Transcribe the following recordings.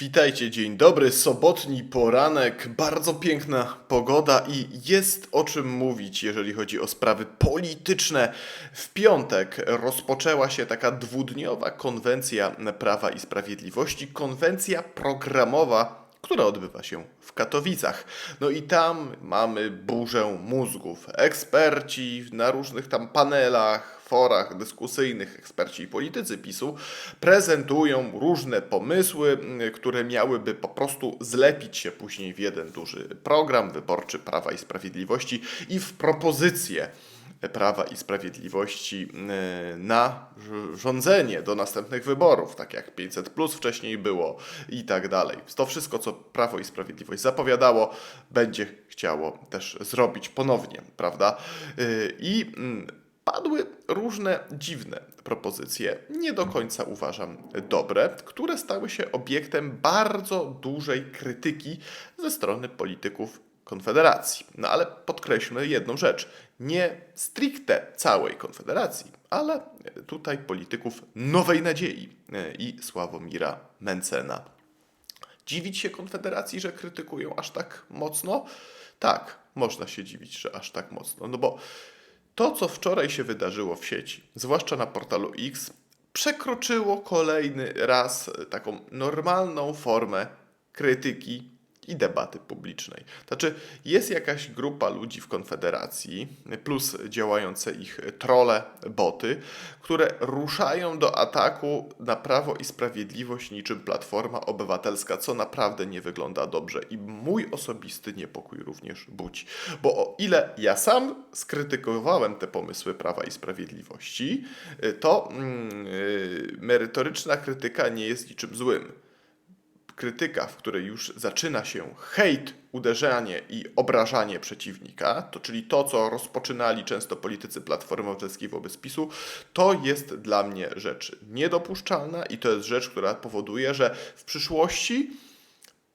Witajcie, dzień dobry, sobotni poranek, bardzo piękna pogoda i jest o czym mówić, jeżeli chodzi o sprawy polityczne. W piątek rozpoczęła się taka dwudniowa konwencja Prawa i Sprawiedliwości, konwencja programowa, która odbywa się w Katowicach. No i tam mamy burzę mózgów. Eksperci na różnych tam panelach, forach dyskusyjnych, eksperci i politycy PiSu prezentują różne pomysły, mm, które miałyby po prostu zlepić się później w jeden duży program wyborczy Prawa i Sprawiedliwości i w propozycję Prawa i Sprawiedliwości e, na rz- rządzenie do następnych wyborów, tak jak 500 plus wcześniej było i tak dalej. To wszystko, co Prawo i Sprawiedliwość zapowiadało, będzie chciało też zrobić ponownie, prawda? E, I mm, padły różne dziwne propozycje, nie do końca uważam dobre, które stały się obiektem bardzo dużej krytyki ze strony polityków Konfederacji. No ale podkreślmy jedną rzecz. Nie stricte całej Konfederacji, ale tutaj polityków Nowej Nadziei e, i Sławomira Mencena. Dziwić się Konfederacji, że krytykują aż tak mocno? Tak, można się dziwić, że aż tak mocno. No bo to, co wczoraj się wydarzyło w sieci, zwłaszcza na portalu X, przekroczyło kolejny raz taką normalną formę krytyki i debaty publicznej. Znaczy, jest jakaś grupa ludzi w Konfederacji, plus działające ich trole, boty, które ruszają do ataku na prawo i sprawiedliwość niczym Platforma Obywatelska, co naprawdę nie wygląda dobrze i mój osobisty niepokój również budzi. Bo o ile ja sam skrytykowałem te pomysły Prawa i Sprawiedliwości, to yy, merytoryczna krytyka nie jest niczym złym krytyka, w której już zaczyna się hejt, uderzanie i obrażanie przeciwnika, to czyli to, co rozpoczynali często politycy Platformy Obywatelskiej wobec PiSu, to jest dla mnie rzecz niedopuszczalna i to jest rzecz, która powoduje, że w przyszłości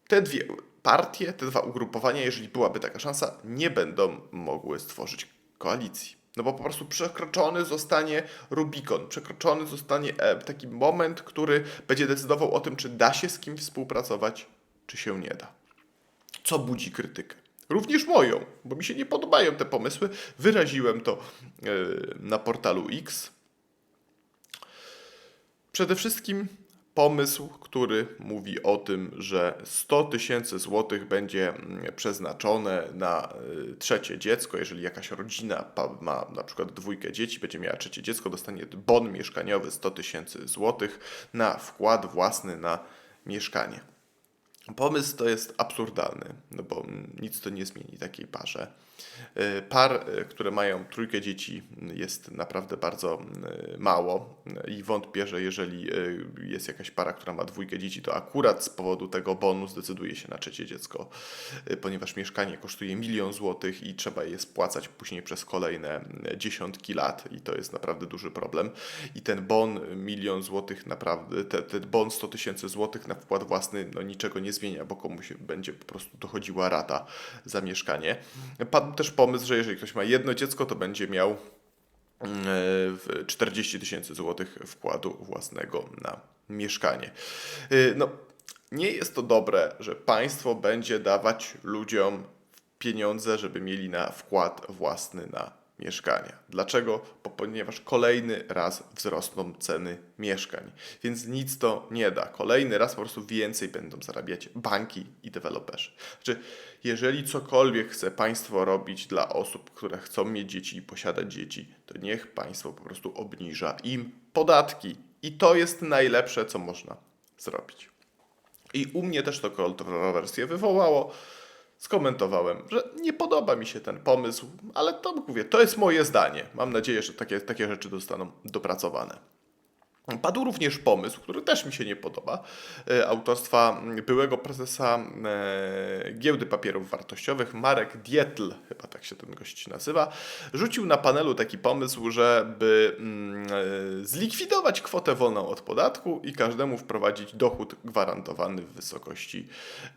te dwie partie, te dwa ugrupowania, jeżeli byłaby taka szansa, nie będą mogły stworzyć koalicji. No bo po prostu przekroczony zostanie Rubikon, przekroczony zostanie e, taki moment, który będzie decydował o tym, czy da się z kimś współpracować, czy się nie da. Co budzi krytykę? Również moją, bo mi się nie podobają te pomysły. Wyraziłem to e, na portalu X. Przede wszystkim pomysł, który mówi o tym, że 100 tysięcy złotych będzie mm, przeznaczone na y, trzecie dziecko. Jeżeli jakaś rodzina ma na przykład dwójkę dzieci, będzie miała trzecie dziecko, dostanie bon mieszkaniowy 100 tysięcy złotych na wkład własny na mieszkanie. Pomysł to jest absurdalny, no bo nic to nie zmieni takiej parze. Y, Par, y, które mają trójkę dzieci, jest naprawdę bardzo y, mało i wątpię, że jeżeli jest jakaś para, która ma dwójkę dzieci, to akurat z powodu tego bonu zdecyduje się na trzecie dziecko, ponieważ mieszkanie kosztuje milion złotych i trzeba je spłacać później przez kolejne dziesiątki lat i to jest naprawdę duży problem. I ten bon milion złotych naprawdę, te, ten bon 100 tysięcy złotych na wkład własny no niczego nie zmienia, bo komuś będzie po prostu dochodziła rata za mieszkanie. Padł też pomysł, że jeżeli ktoś ma jedno dziecko, to będzie miał mm, w 40 tysięcy złotych wkładu własnego na mieszkanie. Y, No, nie jest to dobre, że państwo będzie dawać ludziom pieniądze, żeby mieli na wkład własny na mieszkania. Dlaczego? Bo ponieważ kolejny raz wzrosną ceny mieszkań, więc nic to nie da. Kolejny raz po prostu więcej będą zarabiać banki i deweloperzy. Znaczy, jeżeli cokolwiek chce państwo robić dla osób, które chcą mieć dzieci i posiadać dzieci, to niech państwo po prostu obniża im podatki. I to jest najlepsze, co można zrobić. I u mnie też to kontrowersję wywołało. Skomentowałem, że nie podoba mi się ten pomysł, ale to mówię, to jest moje zdanie. Mam nadzieję, że takie, takie rzeczy zostaną dopracowane. Padł również pomysł, który też mi się nie podoba, e, autorstwa byłego prezesa e, Giełdy Papierów Wartościowych, Marek Dietl, chyba tak się ten gość nazywa, rzucił na panelu taki pomysł, żeby mm, e, zlikwidować kwotę wolną od podatku i każdemu wprowadzić dochód gwarantowany w wysokości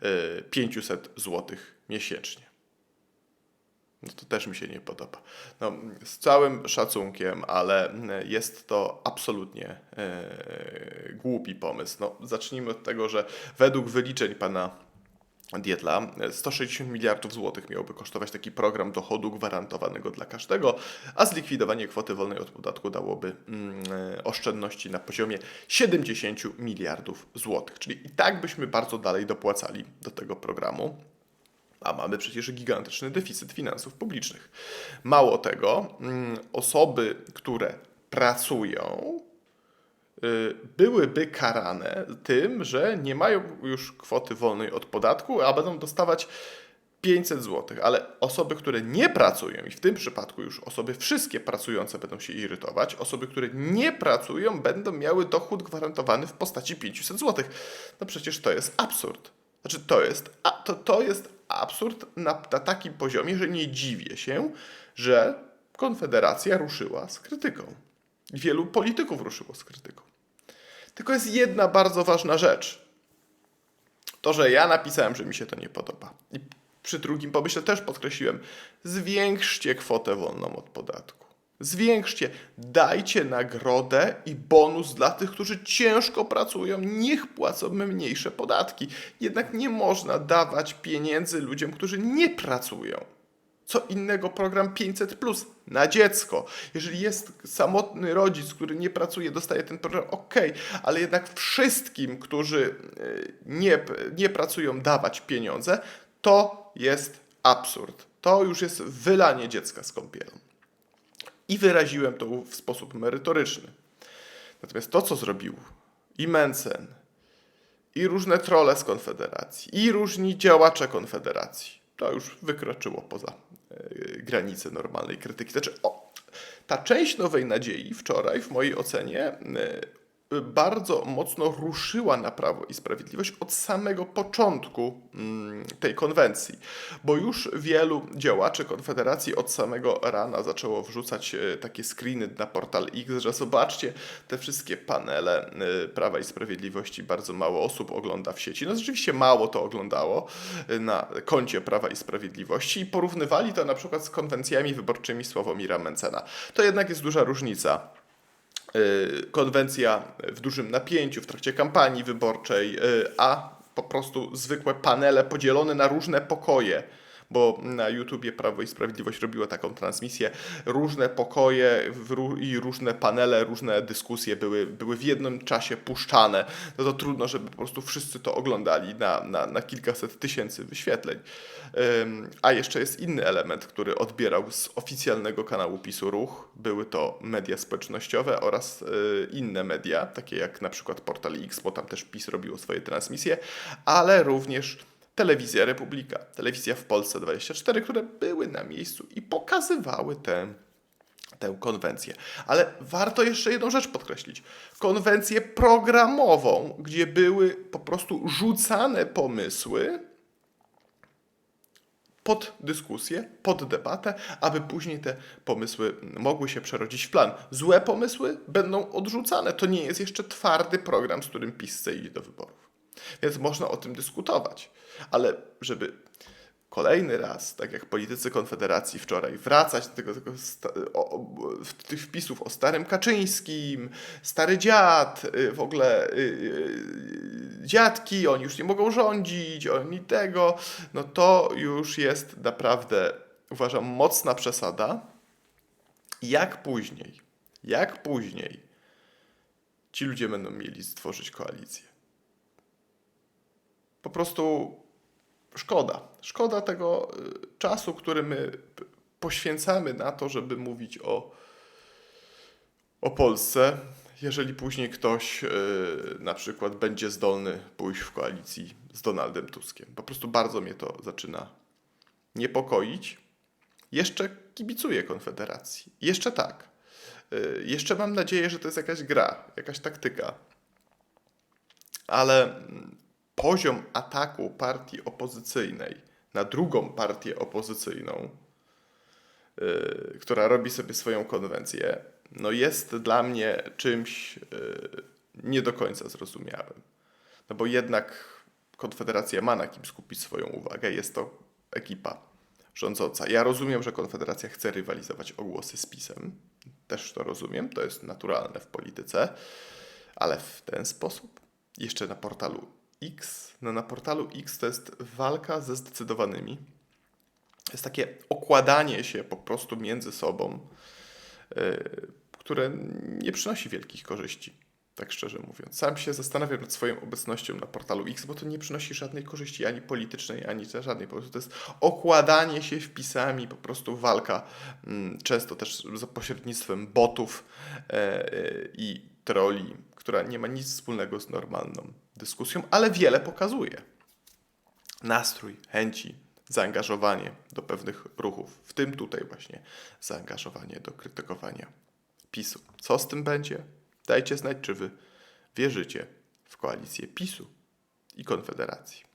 e, 500 zł miesięcznie. No to też mi się nie podoba. No, z całym szacunkiem, ale jest to absolutnie e, głupi pomysł. No, zacznijmy od tego, że według wyliczeń pana Dietla 160 miliardów złotych miałby kosztować taki program dochodu gwarantowanego dla każdego, a zlikwidowanie kwoty wolnej od podatku dałoby mm, e, oszczędności na poziomie 70 miliardów złotych. Czyli i tak byśmy bardzo dalej dopłacali do tego programu. A mamy przecież gigantyczny deficyt finansów publicznych. Mało tego, mm, osoby, które pracują, y, byłyby karane tym, że nie mają już kwoty wolnej od podatku, a będą dostawać 500 zł, ale osoby, które nie pracują, i w tym przypadku już osoby wszystkie pracujące będą się irytować, osoby, które nie pracują, będą miały dochód gwarantowany w postaci 500 zł. No przecież to jest absurd. Znaczy, to jest, a, to, to jest absurd na, na takim poziomie, że nie dziwię się, że Konfederacja ruszyła z krytyką. Wielu polityków ruszyło z krytyką. Tylko jest jedna bardzo ważna rzecz. To, że ja napisałem, że mi się to nie podoba. I przy drugim pomyśle też podkreśliłem, zwiększcie kwotę wolną od podatku. Zwiększcie, dajcie nagrodę i bonus dla tych, którzy ciężko pracują, niech płacą mniejsze podatki. Jednak nie można dawać pieniędzy ludziom, którzy nie pracują. Co innego program 500 plus na dziecko. Jeżeli jest samotny rodzic, który nie pracuje, dostaje ten program, ok, ale jednak wszystkim, którzy y, nie, nie pracują, dawać pieniądze, to jest absurd. To już jest wylanie dziecka z kąpielą i wyraziłem to w sposób merytoryczny. Natomiast to, co zrobił i Mencen, i różne trole z Konfederacji, i różni działacze Konfederacji, to już wykroczyło poza y, granice normalnej krytyki. Znaczy, o, ta część Nowej Nadziei wczoraj, w mojej ocenie, y, bardzo mocno ruszyła na Prawo i Sprawiedliwość od samego początku mm, tej konwencji, bo już wielu działaczy Konfederacji od samego rana zaczęło wrzucać e, takie screeny na portal X, że zobaczcie te wszystkie panele e, Prawa i Sprawiedliwości, bardzo mało osób ogląda w sieci. No rzeczywiście mało to oglądało e, na koncie Prawa i Sprawiedliwości i porównywali to na przykład z konwencjami wyborczymi Sławomira Mencena. To jednak jest duża różnica. Y, konwencja w dużym napięciu w trakcie kampanii wyborczej, y, a po prostu zwykłe panele podzielone na różne pokoje bo na YouTubie Prawo i Sprawiedliwość robiło taką transmisję. Różne pokoje i różne panele, różne dyskusje były, były w jednym czasie puszczane. No to trudno, żeby po prostu wszyscy to oglądali na, na, na kilkaset tysięcy wyświetleń. A jeszcze jest inny element, który odbierał z oficjalnego kanału PiSu Ruch. Były to media społecznościowe oraz y, inne media, takie jak na przykład Portal X, bo tam też PiS robiło swoje transmisje, ale również Telewizja Republika, Telewizja w Polsce 24, które były na miejscu i pokazywały tę, tę konwencję. Ale warto jeszcze jedną rzecz podkreślić. Konwencję programową, gdzie były po prostu rzucane pomysły pod dyskusję, pod debatę, aby później te pomysły mogły się przerodzić w plan. Złe pomysły będą odrzucane. To nie jest jeszcze twardy program, z którym PiS chce iść do wyborów. Więc można o tym dyskutować. Ale żeby kolejny raz, tak jak politycy Konfederacji wczoraj, wracać do tego, tego o, o, tych wpisów o starym Kaczyńskim, stary dziad, y, w ogóle yy, dziadki, oni już nie mogą rządzić, oni tego, no to już jest naprawdę, uważam, mocna przesada. Jak później, jak później ci ludzie będą mieli stworzyć koalicję? Po prostu szkoda. Szkoda tego y, czasu, który my poświęcamy na to, żeby mówić o, o Polsce, jeżeli później ktoś yy, na przykład będzie zdolny pójść w koalicji z Donaldem Tuskiem. Po prostu bardzo mnie to zaczyna niepokoić. Jeszcze kibicuję Konfederacji. Jeszcze tak. Yy, jeszcze mam nadzieję, że to jest jakaś gra, jakaś taktyka. Ale mm, poziom ataku partii opozycyjnej na drugą partię opozycyjną, yy, która robi sobie swoją konwencję, no jest dla mnie czymś yy, nie do końca zrozumiałym. No bo jednak Konfederacja ma na kim skupić swoją uwagę. Jest to ekipa rządząca. Ja rozumiem, że Konfederacja chce rywalizować o głosy z PiSem. Też to rozumiem, to jest naturalne w polityce, ale w ten sposób. Jeszcze na portalu X. No na portalu X to jest walka ze zdecydowanymi. Jest takie okładanie się po prostu między sobą, yy, które nie przynosi wielkich korzyści. Tak szczerze mówiąc. Sam się zastanawiam nad swoją obecnością na portalu X, bo to nie przynosi żadnej korzyści ani politycznej, ani żadnej. Po prostu to jest okładanie się wpisami, po prostu walka, mm, często też za pośrednictwem botów e, e, i troli, która nie ma nic wspólnego z normalną dyskusją, ale wiele pokazuje. Nastrój, chęci, zaangażowanie do pewnych ruchów, w tym tutaj właśnie zaangażowanie do krytykowania PiSu. Co z tym będzie? Dajcie znać, czy wy wierzycie w koalicję PiSu i Konfederacji.